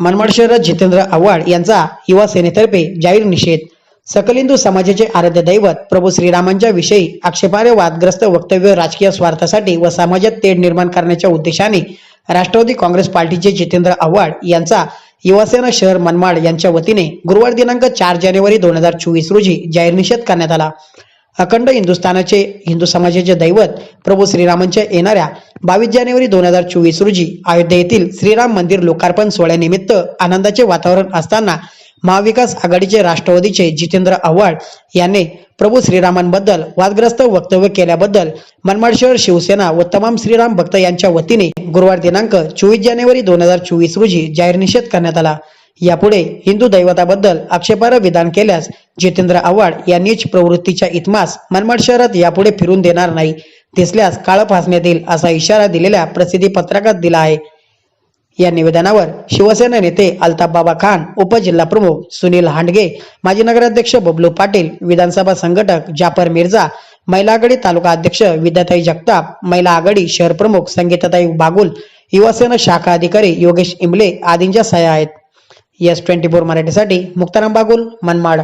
मनमाड शहरात जितेंद्र आव्हाड यांचा युवा सेनेतर्फे जाहीर निषेध. सकल हिंदू समाजाचे आराध्य दैवत प्रभू श्रीरामांच्या विषयी आक्षेपार्ह वादग्रस्त वक्तव्य राजकीय स्वार्थासाठी व समाजात तेढ निर्माण करण्याच्या उद्देशाने राष्ट्रवादी काँग्रेस पार्टीचे जितेंद्र आव्हाड यांचा युवासेना शहर मनमाड यांच्या वतीने गुरुवार दिनांक चार जानेवारी दोन हजार चोवीस रोजी जाहीर निषेध करण्यात आला. अखंड हिंदुस्थानाचे हिंदू समाजाचे दैवत प्रभू श्रीरामांच्या येणाऱ्या बावीस जानेवारी दोन हजार चोवीस रोजी अयोध्या येथील श्रीराम मंदिर लोकार्पण सोहळ्यानिमित्त आनंदाचे वातावरण असताना महाविकास आघाडीचे राष्ट्रवादीचे जितेंद्र आव्हाड यांनी प्रभू श्रीरामांबद्दल वादग्रस्त वक्तव्य केल्याबद्दल मनमाड शहर शिवसेना व तमाम श्रीराम भक्त यांच्या वतीने गुरुवार दिनांक चोवीस जानेवारी दोन हजार चोवीस रोजी जाहीर निषेध करण्यात आला. यापुढे हिंदू दैवताबद्दल आक्षेपार्ह विधान केल्यास जितेंद्र आव्हाड यांनीच प्रवृत्तीच्या इतमास मनमाड शहरात यापुढे फिरून देणार नाही. दिसल्यास काळ फासण्यात येईल असा इशारा दिलेल्या प्रसिद्धी पत्रकात दिला आहे. या निवेदनावर शिवसेना नेते अल्ताफ बाबा खान उपजिल्हा प्रमुख सुनील हांडगे माजी नगराध्यक्ष बबलू पाटील विधानसभा संघटक जाफर मिर्झा महिला आघाडी तालुका अध्यक्ष विद्याताई जगताप महिला आघाडी शहर प्रमुख संगीताताई बागुल युवासेना शाखा अधिकारी योगेश इमले आदींच्या सह्या आहेत. एस ट्वेंटी फोर मराठीसाठी मुक्ताराम बागुल मनमाड.